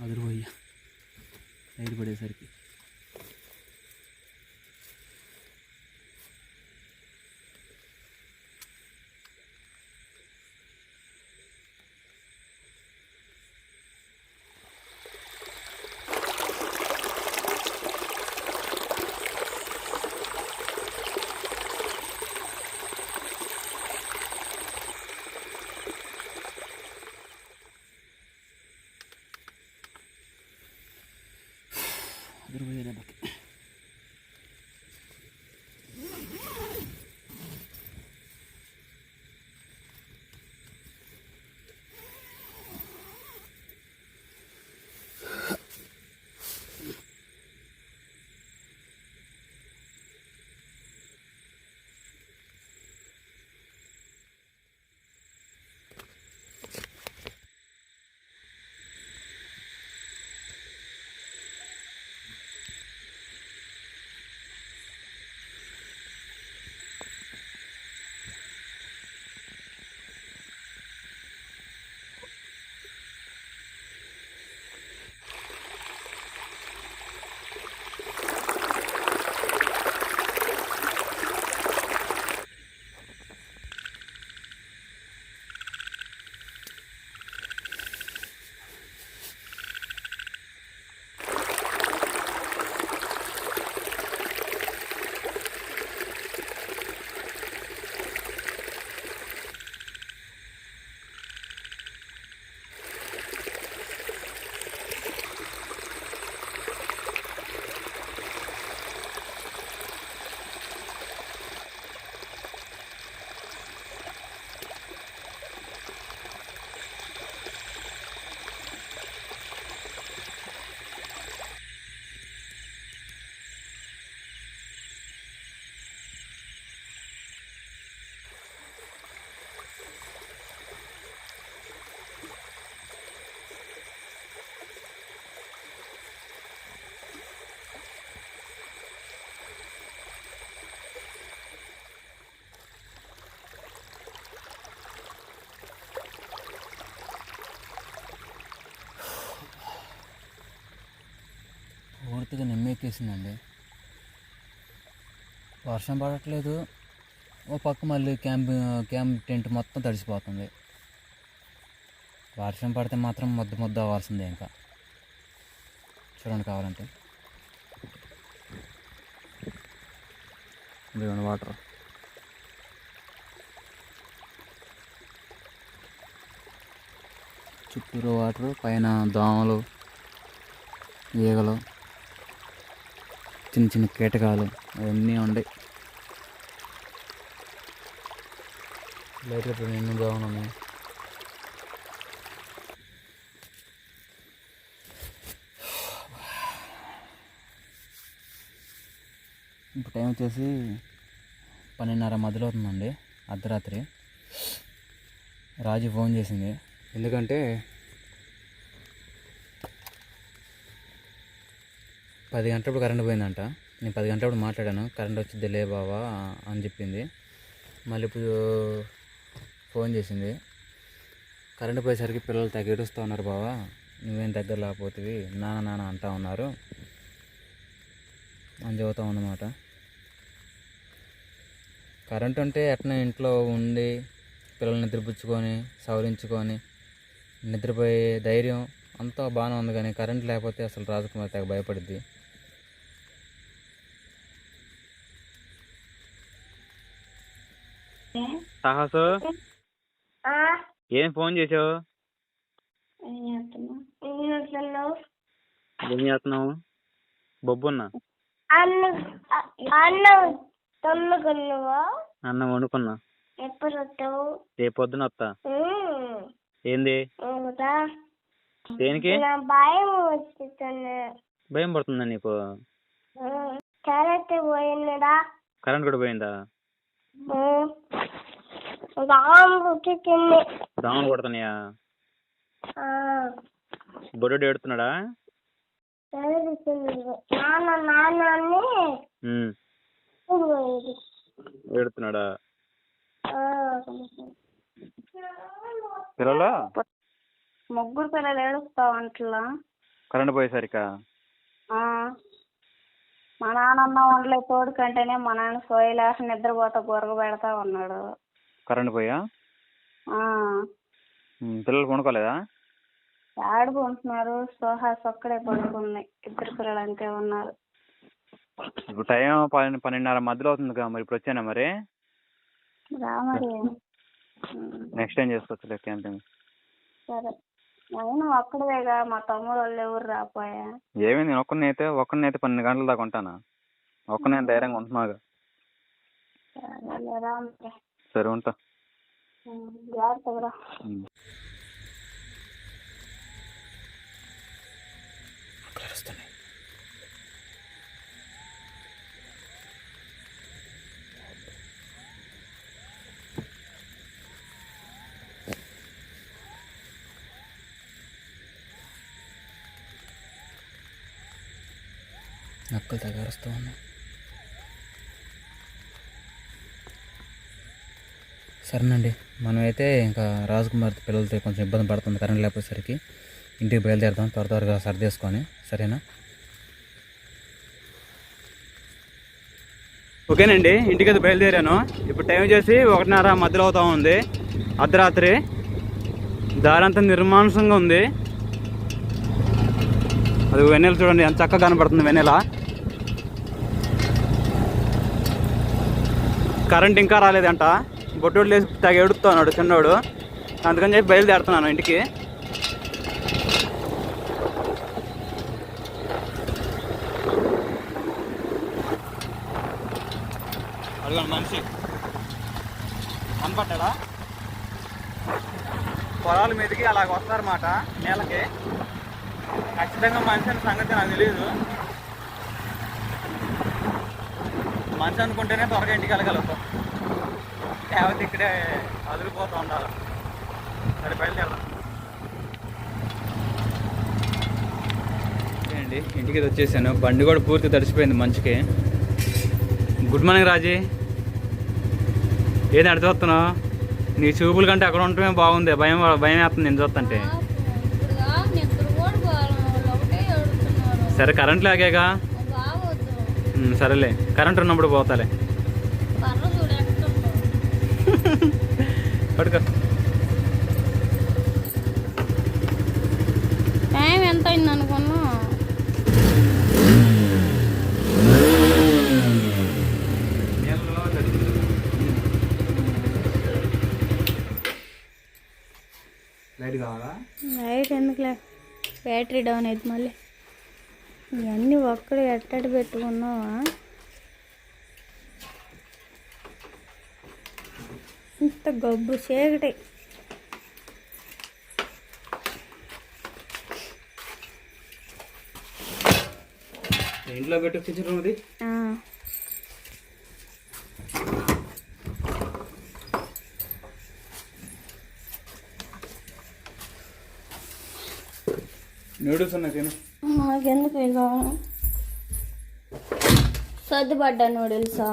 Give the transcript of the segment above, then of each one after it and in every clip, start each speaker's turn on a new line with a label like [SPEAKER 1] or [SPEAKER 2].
[SPEAKER 1] అదిరిపోయ్యా. Light పడేసరికి. বের হয়ে যাবে పూర్తిగా నిమ్మెక్కేసిందండి వర్షం పడట్లేదు. ఓ పక్క మళ్ళీ క్యాంప్ క్యాంప్ టెంట్ మొత్తం తడిసిపోతుంది. వర్షం పడితే మాత్రం ముద్ద ముద్ద అవ్వాల్సిందే ఇంకా. చూడండి కావాలంటే. ఇదిగోండి వాటర్. చుట్టూరు వాటర్ పైన దోమలు ఈగలు. చిన్న చిన్న కీటకాలు అవన్నీ ఉన్నాయి లైట్ ఎన్ని ఉన్నాయి. ఇప్పుడు టైం వచ్చేసి పన్నెండున్నర మధ్యలో అవుతుందండి. అర్ధరాత్రి. రాజు ఫోన్ చేసింది. ఎందుకంటే పది గంటలప్పుడు కరెంట్ పోయిందంట. నేను పది గంటలప్పుడు మాట్లాడాను. కరెంట్ వచ్చింది లే బావా అని చెప్పింది. మళ్ళీ ఇప్పుడు ఫోన్ చేసింది. కరెంట్ పోయేసరికి పిల్లలు తెగ ఏడుస్తూ ఉన్నారు బావా. నువ్వేం దగ్గర లేకపోతే నాన్న నాన్న అంటా ఉన్నారు. అని చెబుతా ఉందన్నమాట కరెంట్ ఉంటే ఎట్లా ఇంట్లో ఉండి పిల్లల్ని నిద్రపుచ్చుకొని సవరించుకొని నిద్రపోయే ధైర్యం అంతా బాగానే ఉంది కానీ కరెంట్ లేకపోతే అసలు రాజకుమారి తెగ భయపడుద్ది.
[SPEAKER 2] సాహసు? ఏం ఫోన్ చేసావు?
[SPEAKER 3] ఏం చేస్తున్నావ్?
[SPEAKER 2] బొబ్బున్నా?
[SPEAKER 3] అన్నం
[SPEAKER 2] వండుకున్నా.
[SPEAKER 3] ఎప్పుడు వస్తావు?
[SPEAKER 2] రేపు పొద్దున వస్తా ఏంది? దేనికి?
[SPEAKER 3] భయం
[SPEAKER 2] భయం పడుతుందా నీకు?
[SPEAKER 3] కరెక్ట్ పోయినడా
[SPEAKER 2] కరెంట్ కూడా పోయిందా? దోమలు కొడుతున్నాయా? బొడ్డు ఏడుతున్నాడా?
[SPEAKER 3] నాన్న నాన్న అని
[SPEAKER 2] ఏడుతున్నాడా?
[SPEAKER 3] ఆ.
[SPEAKER 2] పిల్లలు?
[SPEAKER 3] ముగ్గురు పిల్లలు ఏడుస్తావు అంటలా
[SPEAKER 1] కరెంట్ పోయేసరికా?
[SPEAKER 3] ఆ. మా నాన్నమ్మ వండలే తోడు కంటేనే మా నాన్న సోయలేక నిద్రపోతా గురగ పెడతా ఉన్నాడు.
[SPEAKER 1] కరెంట్ పోయా? పిల్లలు కొనుక్కోలేదా
[SPEAKER 3] ఆడుకుంటున్నారు సోహాస్ ఒక్కడే పడుకుంది. ఇద్దరు పిల్లలు అంతే ఉన్నారు.
[SPEAKER 1] ఇప్పుడు టైం పన్నెండు పన్నెండున్నర మధ్యలో అవుతుందిగా మరి ఇప్పుడు వచ్చానా మరి?
[SPEAKER 3] రా మరి.
[SPEAKER 1] నెక్స్ట్ టైం చేసుకోవచ్చులే క్యాంపింగ్
[SPEAKER 3] సరే. నేను ఒక్కడేగా మా తమ్ముడు వాళ్ళు ఎవరు రాపోయా
[SPEAKER 1] ఏమి నేను ఒక్కడిని అయితే ఒక్కడిని అయితే పన్నెండు గంటల దాకా ఉంటానా? ఒక్కనే ధైర్యంగా ఉంటున్నాగా సరే ఉంటా.
[SPEAKER 3] జాగ్రత్తగా
[SPEAKER 4] తగారుస్తూ ఉన్నాయి. సరేనండి. మనమైతే ఇంకా రాజకుమార్ పిల్లలతో కొంచెం ఇబ్బంది పడుతుంది కరెంట్ లేకపోయేసరికి. ఇంటికి బయలుదేరుదాం. త్వర త్వరగా సర్దేసుకొని సరేనా?
[SPEAKER 1] ఓకేనండి. ఇంటికి అయితే బయలుదేరాను. ఇప్పుడు టైం చేసి ఒకటిన్నర మధ్యలో అవుతా ఉంది. అర్ధరాత్రి. దారంతా నిర్మాంసంగా ఉంది. అది వెన్నెల చూడండి. ఎంత చక్కగా కనబడుతుంది వెన్నెల. కరెంట్ ఇంకా రాలేదంట. బొట్టోడు లేసి తెగ ఎడుతున్నాడు చిన్నోడు. అందుకని చెప్పి బయలుదేరుతున్నాను ఇంటికి. అదిగోండి మనిషి. కనపడ్డా పొలాల మీదకి అలాగ వస్తారన్నమాట నేలకి. ఖచ్చితంగా మనిషి అనే సంగతి నాకు తెలియదు మనిషి అనుకుంటేనే త్వరగా ఇంటికి వెళ్ళగలుగుతాం. లేకపోతే ఇక్కడే వదిలిపోతూ ఉండాలి. సరే బయలుదేరదాం. అండి ఇంటికి వచ్చేసాను. బండి కూడా పూర్తి తడిసిపోయింది మంచుకి. Good morning Raji. ఏది అడిచి వస్తున్నావు నీ చూపుల కంటే అక్కడ ఉండటమే బాగుంది. భయం భయం వేస్తుంది నేను చూస్తుంటే. సరే కరెంట్ లాగేగా? సరేలే. కరెంట్ ఉన్నప్పుడు పోతాలే. పడుకో
[SPEAKER 5] టైం ఎంత అయింది అనుకున్నా?
[SPEAKER 1] లైట్ కావాలా?
[SPEAKER 5] లైట్ ఎందుకులే? బ్యాటరీ డౌన్ అయింది మళ్ళీ. ఇవన్నీ ఒక్కడు ఎట్టడి పెట్టుకున్నావా? ఇంత గబ్బు చీకటి
[SPEAKER 1] ఇంట్లో పెట్టు కిచెన్ అది. నూడిల్స్ ఉన్నాయి తిను.
[SPEAKER 5] నాకెందుకు ఇక సర్దుపడ్డా నూడిల్సా?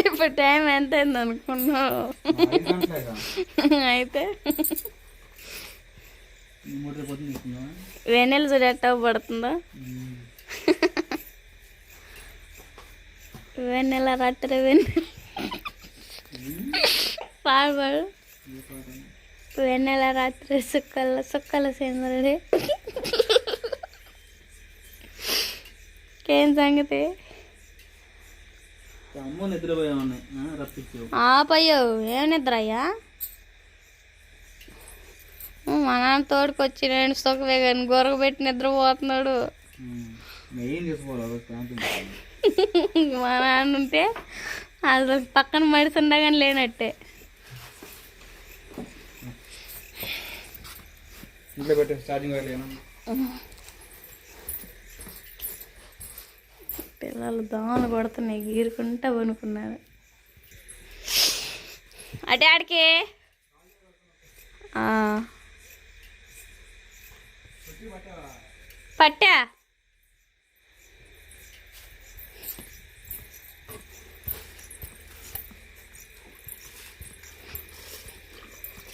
[SPEAKER 5] ఇప్పుడు టైం ఎంత అయింది అనుకున్నావు? అయితే వెన్నెల చూడు ఎట్టా పడుతుందో? వెన్నెల రాత్రి వెన్నెల. పాడు వెన్నెల రాత్రి సుక్కల సుక్కల సేంద్రుడి ఏం సంగతి?
[SPEAKER 1] అమ్మ నిద్రపోయా ఉన్నాయి రప్పించు.
[SPEAKER 5] ఆపయ్యో ఏం నిద్ర అయ్యా మా నాన్న తోడుకొచ్చి నేను సుఖమే కానీ గొరగ పెట్టి నిద్రపోతున్నాడు. మా నాన్న ఉంటే అది పక్కన మడిసిండా కానీ లేనట్టే.
[SPEAKER 1] ఇంట్లో పెట్టు ఛార్జింగ్
[SPEAKER 5] పిల్లలు దోమలు కొడుతున్నాయి గీరుకుంటా పనుకున్నారు అటే ఆడికి ఆ. పట్టా?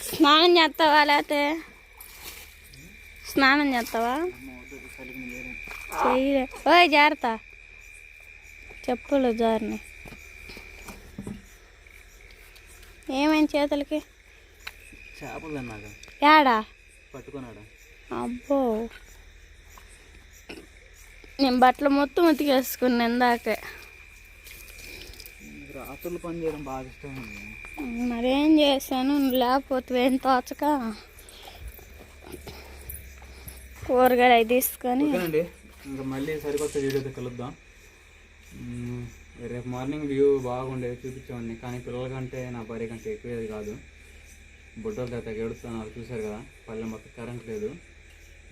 [SPEAKER 5] స్నానం చేస్తావా లేకపోతే స్నానం చేస్తావా? చెయ్యలే ఓయ్ జాగ్రత్త. చెప్పులు జారిని ఏమైంది చేతులకి?
[SPEAKER 4] చేపలు పట్టుకున్నాడు?
[SPEAKER 5] అబ్బో. నేను బట్టలు మొత్తం ఉతికేసుకున్నా ఇందాకే.
[SPEAKER 4] రాత్రులు పని చేయడం బాగా ఇష్టం
[SPEAKER 5] మరేం చేశాను? లేకపోతే ఏం తోచక? కూరగాయలు అవి తీసుకొని
[SPEAKER 1] మళ్ళీ సరికొత్త వీడియోతో కలుద్దాం. రేపు మార్నింగ్ వ్యూ బాగుండేది చూపించేవాడిని కానీ పిల్లల కంటే నా భార్య కంటే ఎక్కువేది కాదు. బుడ్డల దగ్గర ఏడుస్తున్నారు చూశారు కదా? పల్లె మొత్తం కరెంట్ లేదు.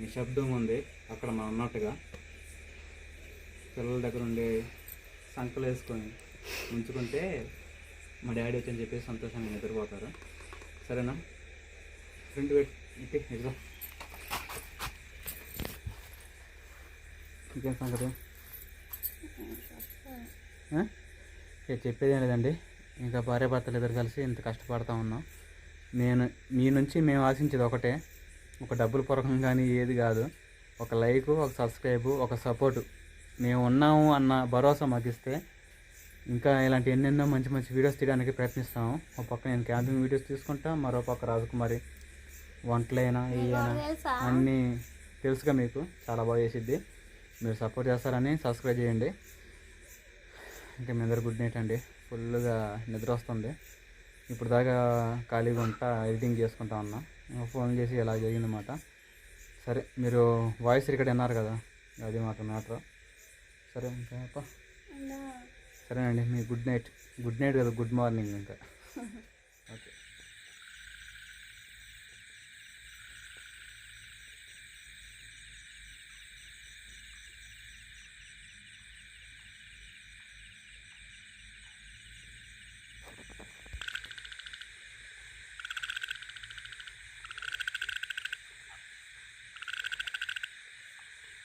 [SPEAKER 1] నిశ్శబ్దం ఉంది అక్కడ మనం ఉన్నట్టుగా. పిల్లల దగ్గర ఉండే సంకలు వేసుకొని ఉంచుకుంటే మా డాడీ వచ్చని చెప్పేసి సంతోషంగా నిద్రపోతారు. సరేనా? ఫ్రంట్ పెట్టి ఇట్టి ఇదిగో ఇంకేం సంగతి? చెప్పేది ఏం లేదండి. ఇంకా భార్య భర్తలు ఇద్దరు కలిసి ఇంత కష్టపడతా ఉన్నాం. నేను మీ నుంచి మేము ఆశించేది ఒకటే. ఒక డబ్బులు పొరకం కానీ ఏది కాదు. ఒక లైక్ ఒక సబ్స్క్రైబ్ ఒక సపోర్టు. మేము ఉన్నాము అన్న భరోసా మాకు ఇస్తే ఇంకా ఇలాంటి ఎన్నెన్నో మంచి మంచి వీడియోస్ తీయడానికి ప్రయత్నిస్తాము. ఒక పక్క నేను క్యాంపింగ్ వీడియోస్ తీసుకుంటా మరో పక్క రాజకుమారి వంటలైనా ఏయైనా అన్నీ తెలుసుగా మీకు. చాలా బాగా చేసిద్ది. మీరు సపోర్ట్ చేస్తారని సబ్స్క్రైబ్ చేయండి. ఇంకా మీ అందరు గుడ్ నైట్ అండి. ఫుల్గా నిద్ర వస్తుంది. ఇప్పుడు దాకా ఖాళీగా ఉంటా ఎడిటింగ్ చేసుకుంటా ఉన్నా. ఫోన్ చేసి ఇలా జరిగిందన్నమాట సరే మీరు వాయిస్ రికార్డ్ విన్నారు కదా? అది మాట మ్యాటర్ సరే ఇంకా. సరేనండి మీ గుడ్ నైట్ గుడ్ నైట్ కదా గుడ్ మార్నింగ్ ఇంకా.